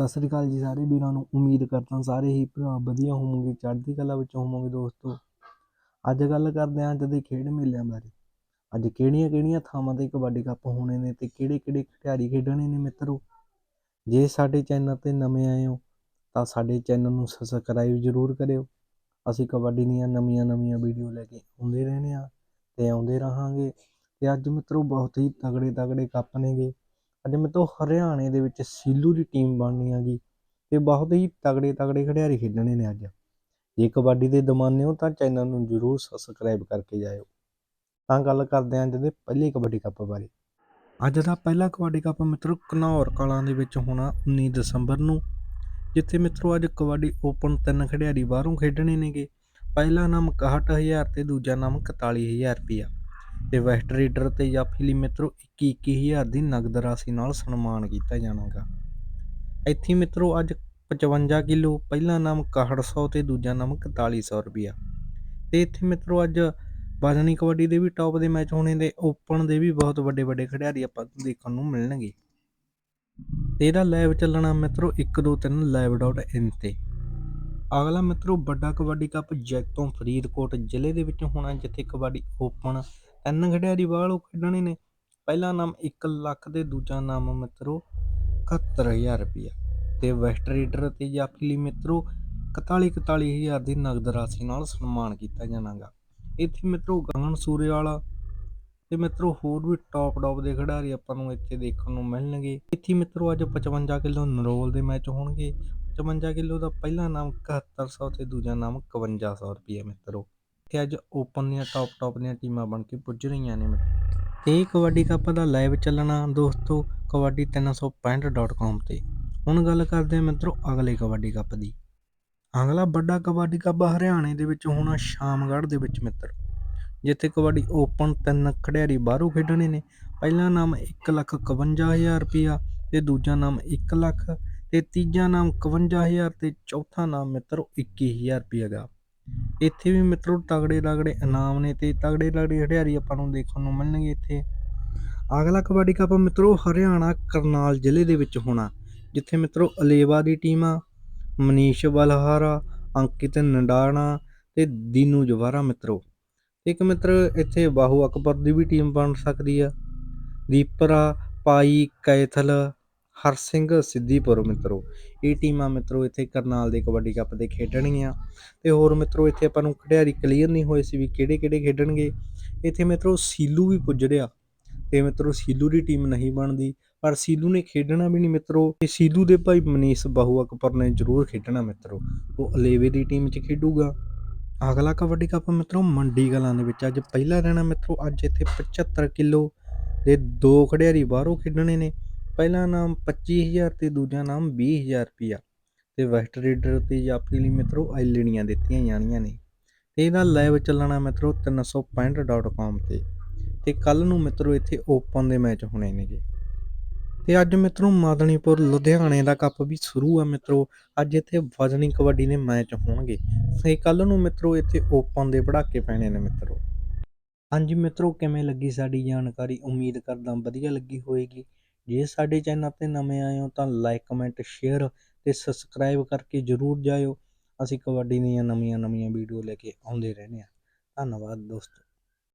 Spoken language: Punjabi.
ਸਤਿ ਸ੍ਰੀ ਅਕਾਲ ਜੀ ਸਾਰੇ ਵੀਰਾਂ ਨੂੰ। ਉਮੀਦ ਕਰਦਾ ਸਾਰੇ ਹੀ ਭਰਾ ਵਧੀਆ ਹੋਵੋਗੇ, ਚੜ੍ਹਦੀ ਕਲਾ ਵਿੱਚ ਹੋਵੋਗੇ ਦੋਸਤੋ। ਅੱਜ ਗੱਲ ਕਰਦੇ ਹਾਂ ਅੱਜ ਦੇ ਖੇਡ ਮੇਲਿਆਂ ਬਾਰੇ। ਅੱਜ ਕਿਹੜੀਆਂ ਕਿਹੜੀਆਂ ਥਾਵਾਂ ਤੇ ਕਬੱਡੀ ਕੱਪ ਹੋਣੇ ਨੇ ਤੇ ਕਿਹੜੇ ਕਿਹੜੇ ਖਿਡਾਰੀ ਖੇਡਣੇ ਨੇ ਮਿੱਤਰੋ? ਜੇ ਸਾਡੇ ਚੈਨਲ ਤੇ ਨਵੇਂ ਆਏ ਹੋ, ਤਾਂ ਸਾਡੇ ਚੈਨਲ ਨੂੰ ਸਬਸਕ੍ਰਾਈਬ ਜ਼ਰੂਰ ਕਰਿਓ। ਅਸੀਂ ਕਬੱਡੀ ਦੀਆਂ ਨਵੀਆਂ ਨਵੀਆਂ ਵੀਡੀਓ ਲੈ ਕੇ ਆਉਂਦੇ ਰਹਿੰਦੇ ਆ ਤੇ ਆਉਂਦੇ ਰਹਾਂਗੇ। ਤੇ ਅੱਜ ਮਿੱਤਰੋ ਬਹੁਤ ਹੀ ਤਗੜੇ ਤਗੜੇ ਕੱਪ ਨੇਗੇ। ਅੱਜ ਮੇਰੇ ਤੋਂ ਹਰਿਆਣੇ ਦੇ ਵਿੱਚ ਸੀਲੂ ਦੀ ਟੀਮ ਬਣਨੀ ਹੈਗੀ ਤੇ ਬਹੁਤ ਹੀ ਤਗੜੇ ਤਗੜੇ ਖਿਡਾਰੀ ਖੇਡਣੇ ਨੇ ਅੱਜ। ਜੇ ਕਬੱਡੀ ਦੇ ਦਮਾਨੇ ਹੋ ਤਾਂ ਚੈਨਲ ਨੂੰ ਜ਼ਰੂਰ ਸਬਸਕ੍ਰਾਈਬ ਕਰਕੇ ਜਾਇਓ। ਤਾਂ ਗੱਲ ਕਰਦੇ ਹਾਂ ਅੱਜ ਦੇ ਪਹਿਲੇ ਕਬੱਡੀ ਕੱਪ ਬਾਰੇ। ਅੱਜ ਦਾ ਪਹਿਲਾ ਕਬੱਡੀ ਕੱਪ ਮਿੱਤਰੋ ਘਨੌਰ ਕਲਾਂ ਦੇ ਵਿੱਚ ਹੋਣਾ 19 ਦਸੰਬਰ ਨੂੰ, ਜਿੱਥੇ ਮਿੱਤਰੋ ਅੱਜ ਕਬੱਡੀ ਓਪਨ ਤਿੰਨ ਖਿਡਾਰੀ ਬਾਹਰੋਂ ਖੇਡਣੇ ਨੇਗੇ। ਪਹਿਲਾ ਨਾਮ 61000 ਤੇ ਦੂਜਾ ਨਾਮ 41000 ਰੁਪਿਆ ਤੇ ਵੈਸਟ ਰੀਡਰ ਤੇ ਜਾਫੀ ਲਈ ਮਿੱਤਰੋ 21 21000 ਦੀ ਨਗਦ ਰਾਸ਼ੀ ਨਾਲ ਸਨਮਾਨ ਕੀਤਾ ਜਾਣਾਗਾ। ਇੱਥੇ ਮਿੱਤਰੋ ਅੱਜ 55 ਕਿਲੋ, ਪਹਿਲਾ ਨਾਮ 6100 ਤੇ ਦੂਜਾ ਨਾਮ 4100 ਰੁਪਿਆ ਤੇ ਇੱਥੇ ਮਿੱਤਰੋ ਅੱਜ ਵਜਨੀ ਕਬੱਡੀ ਦੇ ਵੀ ਟੌਪ ਦੇ ਮੈਚ ਹੋਣੇ ਦੇ ਓਪਨ ਦੇ ਵੀ ਬਹੁਤ ਵੱਡੇ ਵੱਡੇ ਖਿਡਾਰੀ ਆਪਾਂ ਨੂੰ ਦੇਖਣ ਨੂੰ ਮਿਲਣਗੇ। ਤੇ ਇਹਦਾ ਲਾਈਵ ਚੱਲਣਾ ਮਿੱਤਰੋ 1 2 3 live.in ਤੇ। ਅਗਲਾ ਮਿੱਤਰੋ ਵੱਡਾ ਕਬੱਡੀ ਕੱਪ ਜੈਤੋਂ ਫਰੀਦਕੋਟ ਜ਼ਿਲ੍ਹੇ ਦੇ ਵਿੱਚ ਹੋਣਾ, ਜਿੱਥੇ ਕਬੱਡੀ ਓਪਨ ਤਿੰਨ ਖਿਡਾਰੀ ਬਾਹਰੋਂ ਖੇਡਣੇ ਨੇ। ਪਹਿਲਾ ਨਾਮ 1 ਲੱਖ ਤੇ ਦੂਜਾ ਨਾਮ ਮਿੱਤਰੋ 71000 ਰੁਪਇਆ। ਤੇ ਵੈਸਟ ਰੀਡਰ ਤੇ ਜਾਫੀ ਲਈ ਮਿੱਤਰੋ 41 41000 ਦੀ ਨਗਦ ਰਾਸ਼ੀ ਨਾਲ ਸਨਮਾਨ ਕੀਤਾ ਜਾਣਾਗਾ। ਇੱਥੇ ਮਿੱਤਰੋ ਗਗਨ ਸੂਰੇ ਤੇ ਮਿੱਤਰੋ ਹੋਰ ਵੀ ਟੌਪ ਟੌਪ ਦੇ ਖਿਡਾਰੀ ਆਪਾਂ ਨੂੰ ਇੱਥੇ ਦੇਖਣ ਨੂੰ ਮਿਲਣਗੇ। ਇੱਥੇ ਮਿੱਤਰੋ ਅੱਜ 55 ਕਿਲੋ ਨਰੋਲ ਦੇ ਮੈਚ ਹੋਣਗੇ। 55 ਕਿਲੋ ਦਾ ਪਹਿਲਾ ਨਾਮ 7100 ਤੇ ਦੂਜਾ ਨਾਮ 5100 ਰੁਪਏ ਮਿੱਤਰੋ। ਤੇ ਅੱਜ ਓਪਨ ਦੀਆਂ ਟੌਪ ਟੌਪ ਦੀਆਂ ਟੀਮਾਂ ਬਣ ਕੇ ਪੁੱਜ ਰਹੀਆਂ ਨੇ ਤੇ ਇਹ ਕਬੱਡੀ ਕੱਪ ਦਾ ਲਾਈਵ ਚੱਲਣਾ ਦੋਸਤੋ, ਕਬੱਡੀ 365.com ਤੇ। ਹੁਣ ਗੱਲ ਕਰਦੇ ਹਾਂ ਮਿੱਤਰੋ ਅਗਲੇ ਕਬੱਡੀ ਕੱਪ ਦੀ। ਅਗਲਾ ਵੱਡਾ ਕਬੱਡੀ ਕੱਪ ਹਰਿਆਣੇ ਦੇ ਵਿੱਚ ਹੋਣਾ ਸ਼ਾਮਗੜ੍ਹ ਦੇ ਵਿੱਚ ਮਿੱਤਰ। ਜਿੱਥੇ ਕਬੱਡੀ ਓਪਨ ਤਿੰਨ ਖਿਡਾਰੀ ਬਾਹਰੋਂ ਖੇਡਣੇ ਨੇ। ਪਹਿਲਾ ਨਾਮ 151000 ਰੁਪਿਆ ਤੇ ਦੂਜਾ ਨਾਮ 1 ਲੱਖ ਤੇ ਤੀਜਾ ਨਾਮ 51000 ਤੇ ਚੌਥਾ ਨਾਮ ਮਿੱਤਰੋ 21000 ਰੁਪਿਆ ਦਾ ਇੱਥੇ ਵੀ ਮਿੱਤਰੋ ਤਗੜੇ ਤਗੜੇ ਇਨਾਮ ਨੇ ਤੇ ਤਗੜੇ ਤਗੜੇ ਖਿਡਾਰੀ ਆਪਾਂ ਨੂੰ ਦੇਖਣ ਨੂੰ ਮਿਲਣਗੇ ਇੱਥੇ। ਅਗਲਾ ਕਬੱਡੀ ਕੱਪ ਮਿੱਤਰੋ ਹਰਿਆਣਾ ਕਰਨਾਲ ਜ਼ਿਲ੍ਹੇ ਦੇ ਵਿੱਚ ਹੋਣਾ, ਜਿੱਥੇ ਮਿੱਤਰੋ ਅਲੇਵਾ ਦੀ ਟੀਮ ਆ, ਮਨੀਸ਼ ਬਲਹਾਰਾ, ਅੰਕਿਤ ਨੰਡਾਣਾ ਤੇ ਦੀਨੂ ਜਵਾਰਾ ਮਿੱਤਰੋ। ਇੱਕ ਮਿੱਤਰ ਇੱਥੇ ਬਾਹੂ ਅਕਬਰ ਦੀ ਵੀ ਟੀਮ ਬਣ ਸਕਦੀ ਆ, ਦੀਪਰਾ, ਪਾਈ, ਕੈਥਲ ਹਰ ਸਿੰਘ ਸਿੱਧੀਪੁਰ ਮਿੱਤਰੋ, ਇਹ ਟੀਮਾਂ ਮਿੱਤਰੋ ਇੱਥੇ ਕਰਨਾਲ ਦੇ ਕਬੱਡੀ ਕੱਪ ਦੇ ਖੇਡਣਗੀਆਂ। ਤੇ ਹੋਰ ਮਿੱਤਰੋ ਇੱਥੇ ਆਪਾਂ ਨੂੰ ਖਿਡਾਰੀ ਕਲੀਅਰ ਨਹੀਂ ਹੋਏ ਸੀ ਵੀ ਕਿਹੜੇ ਕਿਹੜੇ ਖੇਡਣਗੇ। ਇੱਥੇ ਮਿੱਤਰੋ ਸੀਲੂ ਵੀ ਪੁੱਜ ਰਿਹਾ। ਤੇ ਮਿੱਤਰੋ ਸੀਲੂ ਦੀ ਟੀਮ ਨਹੀਂ ਬਣਦੀ। ਪਰ ਸੀਲੂ ਨੇ ਖੇਡਣਾ ਵੀ ਨਹੀਂ ਮਿੱਤਰੋ। ਤੇ ਸੀਲੂ ਦੇ ਭਾਈ ਮਨੀਸ਼ ਬਾਹੂ ਅਕਬਰ ਨੇ ਜ਼ਰੂਰ ਖੇਡਣਾ ਮਿੱਤਰੋ। ਉਹ ਅਲੇਵੇ ਦੀ ਟੀਮ 'ਚ ਖੇਡੂਗਾ। ਅਗਲਾ ਕਬੱਡੀ ਕੱਪ ਮਿੱਤਰੋ ਮੰਡੀ ਕਲਾਂ ਦੇ ਵਿੱਚ ਅੱਜ ਪਹਿਲਾ ਰਹਿਣਾ ਮਿੱਤਰੋ। ਅੱਜ ਇੱਥੇ 75 ਕਿਲੋ ਦੇ ਦੋ ਖਿਡਾਰੀ ਬਾਹਰੋਂ ਖੇਡਣੇ ਨੇ। ਪਹਿਲਾ ਨਾਮ 25000 ਤੇ ਦੂਜਾ ਨਾਮ 20000 ਰੁਪਿਆ ਤੇ ਵੈਸਟ ਰੀਡਰ ਤੇ ਜਾਫੀ ਲਈ ਮਿੱਤਰੋ ਐਲਡੀਆਂ ਦਿੱਤੀਆਂ ਜਾਣੀਆਂ ਨੇ। ਤੇ ਇਹਦਾ ਲਾਈਵ ਚੱਲਣਾ ਮਿੱਤਰੋ 365.com ਤੇ। ਤੇ ਕੱਲ ਨੂੰ ਮਿੱਤਰੋ ਇੱਥੇ ਓਪਨ ਦੇ ਮੈਚ ਹੋਣੇ ਨੇਗੇ। ਤੇ ਅੱਜ ਮਿੱਤਰੋ ਮਾਦਨੀਪੁਰ ਲੁਧਿਆਣੇ ਦਾ ਕੱਪ ਵੀ ਸ਼ੁਰੂ ਆ ਮਿੱਤਰੋ। ਅੱਜ ਇੱਥੇ ਵਜਨੀ ਕਬੱਡੀ ਦੇ ਮੈਚ ਹੋਣਗੇ। ਤੇ ਕੱਲ ਨੂੰ ਮਿੱਤਰੋ ਇੱਥੇ ਓਪਨ ਦੇ ਪੜਾਕੇ ਪੈਣੇ ਨੇ ਮਿੱਤਰੋ। ਹਾਂਜੀ ਮਿੱਤਰੋ, ਕਿਵੇਂ ਲੱਗੀ ਸਾਡੀ ਜਾਣਕਾਰੀ? ਉਮੀਦ ਕਰਦਾ ਵਧੀਆ ਲੱਗੀ ਹੋਵੇਗੀ ਜੇ ਸਾਡੇ ਚੈਨਲ ਤੇ ਨਵੇਂ ਆਏ ਹੋ ਤਾਂ ਲਾਈਕ ਕਮੈਂਟ ਸ਼ੇਅਰ ਅਤੇ ਸਬਸਕ੍ਰਾਈਬ ਕਰਕੇ ਜਰੂਰ ਜਾਇਓ। ਅਸੀਂ ਕਬੱਡੀ ਦੀਆਂ ਨਵੀਆਂ ਨਵੀਆਂ ਵੀਡੀਓ ਲੈ ਕੇ ਆਉਂਦੇ ਰਹਿੰਦੇ ਹਾਂ। ਧੰਨਵਾਦ ਦੋਸਤੋ।